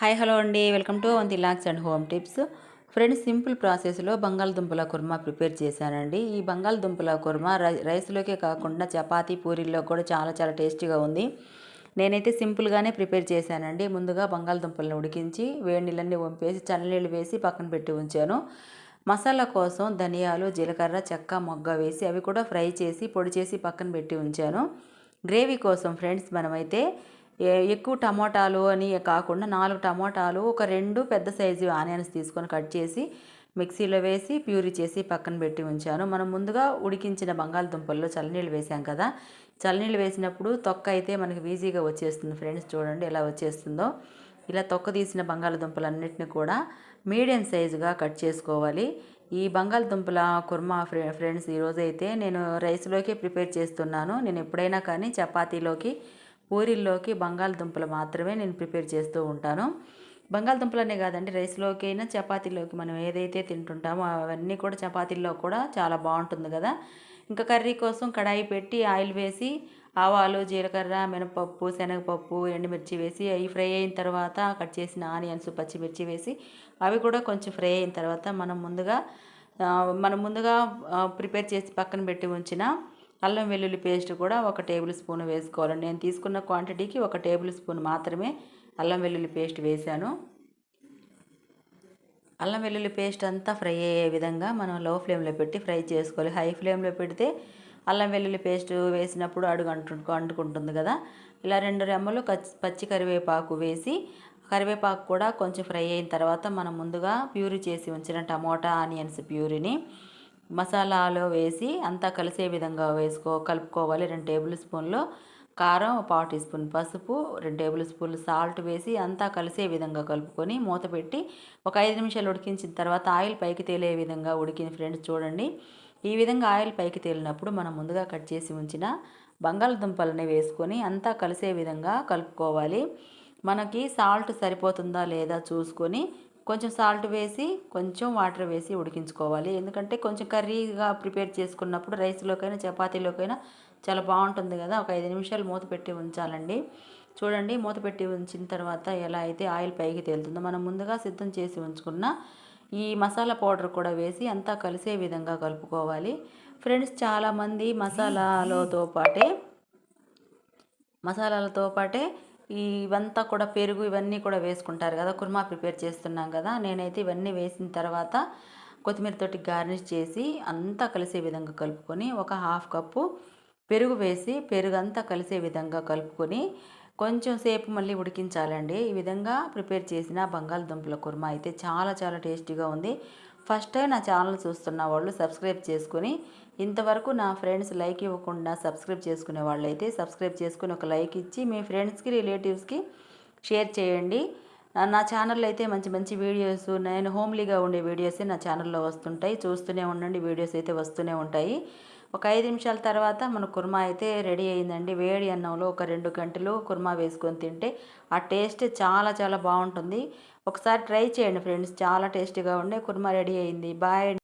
Hi hello అండి. Welcome to one lakhs and home tips. Friends simple ప్రాసెస్లో బంగాళదుంపల kurma prepare చేశానండి. ఈ బంగాళదుంపల కుర్మా రై రైస్లోకే కాకుండా చపాతీ పూరీల్లో కూడా చాలా చాలా టేస్టీగా ఉంది. నేనైతే సింపుల్గానే ప్రిపేర్ చేశానండి. ముందుగా బంగాళదుంపలను ఉడికించి వేడి నీళ్ళన్నీ వంపేసి చల్లనీళ్ళు వేసి పక్కన పెట్టి ఉంచాను. మసాలా కోసం ధనియాలు జీలకర్ర చెక్క మొగ్గ వేసి అవి కూడా ఫ్రై చేసి పొడి చేసి పక్కన పెట్టి ఉంచాను. గ్రేవీ కోసం ఫ్రెండ్స్ మనమైతే ఎక్కువ టమోటాలు అని కాకుండా నాలుగు టమోటాలు ఒక రెండు పెద్ద సైజు ఆనియన్స్ తీసుకొని కట్ చేసి మిక్సీలో వేసి ప్యూరీ చేసి పక్కన పెట్టి ఉంచాను. మనం ముందుగా ఉడికించిన బంగాళదుంపల్లో చల్లనీళ్ళు వేసాం కదా. చల్లనీళ్ళు వేసినప్పుడు తొక్క అయితే మనకి ఈజీగా వచ్చేస్తుంది ఫ్రెండ్స్. చూడండి ఎలా వచ్చేస్తుందో. ఇలా తొక్క తీసిన బంగాళదుంపలన్నిటిని కూడా మీడియం సైజుగా కట్ చేసుకోవాలి. ఈ బంగాళదుంపల కుర్మా ఫ్రె ఫ్రెండ్స్ ఈరోజైతే అయితే నేను రైస్లోకి ప్రిపేర్ చేస్తున్నాను. నేను ఎప్పుడైనా కానీ చపాతీలోకి పూరీల్లోకి బంగాళదుంపలు మాత్రమే నేను ప్రిపేర్ చేస్తూ ఉంటాను. బంగాళదుంపలనే కాదండి రైస్లోకి అయినా చపాతీలోకి మనం ఏదైతే తింటుంటామో అవన్నీ కూడా చపాతీల్లో కూడా చాలా బాగుంటుంది కదా. ఇంకా కర్రీ కోసం కడాయి పెట్టి ఆయిల్ వేసి ఆవాలు జీలకర్ర మినపప్పు శనగపప్పు ఎండుమిర్చి వేసి అవి ఫ్రై అయిన తర్వాత కట్ చేసిన ఆనియన్స్ పచ్చిమిర్చి వేసి అవి కూడా కొంచెం ఫ్రై అయిన తర్వాత మనం ముందుగా మనం ముందుగా ప్రిపేర్ చేసి పక్కన పెట్టి ఉంచిన అల్లం వెల్లుల్లి పేస్ట్ కూడా ఒక టేబుల్ స్పూన్ వేసుకోవాలి నేను తీసుకున్న క్వాంటిటీకి ఒక టేబుల్ స్పూన్ మాత్రమే అల్లం వెల్లుల్లి పేస్ట్ వేశాను. అల్లం వెల్లుల్లి పేస్ట్ అంతా ఫ్రై అయ్యే విధంగా మనం లో ఫ్లేమ్లో పెట్టి ఫ్రై చేసుకోవాలి. హై ఫ్లేమ్లో పెడితే అల్లం వెల్లుల్లి పేస్ట్ వేసినప్పుడు అడుగు అంటు అంటుకుంటుంది కదా. ఇలా రెండు రెమ్మలు పచ్చి కరివేపాకు వేసి కరివేపాకు కూడా కొంచెం ఫ్రై అయిన తర్వాత మనం ముందుగా ప్యూరీ చేసి ఉంచిన టమోటా ఆనియన్స్ ప్యూరీని మసాలాలో వేసి అంతా కలిసే విధంగా వేసుకో కలుపుకోవాలి. రెండు టేబుల్ స్పూన్లు కారం పావు టీ స్పూన్ పసుపు రెండు టేబుల్ స్పూన్లు సాల్ట్ వేసి అంతా కలిసే విధంగా కలుపుకొని మూత పెట్టి ఒక ఐదు నిమిషాలు ఉడికించిన తర్వాత ఆయిల్ పైకి తేలే విధంగా ఉడికింది ఫ్రెండ్స్ చూడండి. ఈ విధంగా ఆయిల్ పైకి తేలినప్పుడు మనం ముందుగా కట్ చేసి ఉంచిన బంగాళదుంపలని వేసుకొని అంతా కలిసే విధంగా కలుపుకోవాలి. మనకి సాల్ట్ సరిపోతుందా లేదా చూసుకొని కొంచెం సాల్ట్ వేసి కొంచెం వాటర్ వేసి ఉడికించుకోవాలి. ఎందుకంటే కొంచెం కర్రీగా ప్రిపేర్ చేసుకున్నప్పుడు రైస్లోకైనా చపాతీలోకైనా చాలా బాగుంటుంది కదా. ఒక ఐదు నిమిషాలు మూత పెట్టి ఉంచాలండి. చూడండి మూత పెట్టి ఉంచిన తర్వాత ఎలా అయితే ఆయిల్ పైకి తేలుతుందో మనం ముందుగా సిద్ధం చేసి ఉంచుకున్న ఈ మసాలా పౌడర్ కూడా వేసి అంతా కలిసే విధంగా కలుపుకోవాలి. ఫ్రెండ్స్ చాలామంది మసాలాలతో పాటే మసాలాలతో పాటే ఇవంతా కూడా పెరుగు ఇవన్నీ కూడా వేసుకుంటారు కదా కుర్మా ప్రిపేర్ చేస్తున్నాం కదా నేనైతే ఇవన్నీ వేసిన తర్వాత కొత్తిమీరతోటి గార్నిష్ చేసి అంతా కలిసే విధంగా కలుపుకొని ఒక హాఫ్ కప్పు పెరుగు వేసి పెరుగు అంతా కలిసే విధంగా కలుపుకొని కొంచెం సేపు మళ్ళీ ఉడికించాలండి. ఈ విధంగా ప్రిపేర్ చేసిన బంగాళదుంపల కుర్మా అయితే చాలా చాలా టేస్టీగా ఉంది. ఫస్ట్ టైం నా ఛానల్ చూస్తున్న వాళ్ళు సబ్స్క్రైబ్ చేసుకుని ఇంతవరకు నా ఫ్రెండ్స్ లైక్ ఇవ్వకుండా సబ్స్క్రైబ్ చేసుకునే వాళ్ళైతే సబ్స్క్రైబ్ చేసుకుని ఒక లైక్ ఇచ్చి మీ ఫ్రెండ్స్కి రిలేటివ్స్కి షేర్ చేయండి. నా ఛానల్లో అయితే మంచి మంచి వీడియోస్ నేను హోమ్లీగా ఉండే వీడియోసే నా ఛానల్లో వస్తుంటాయి. చూస్తూనే ఉండండి వీడియోస్ అయితే వస్తూనే ఉంటాయి. ఒక ఐదు నిమిషాల తర్వాత మన కుర్మా అయితే రెడీ అయిందండి. వేడి అన్నంలో ఒక రెండు గంటలు కుర్మా వేసుకొని తింటే ఆ టేస్ట్ చాలా చాలా బాగుంటుంది. ఒకసారి ట్రై చేయండి ఫ్రెండ్స్ చాలా టేస్టీగా ఉండే కుర్మా రెడీ అయింది. బాయ్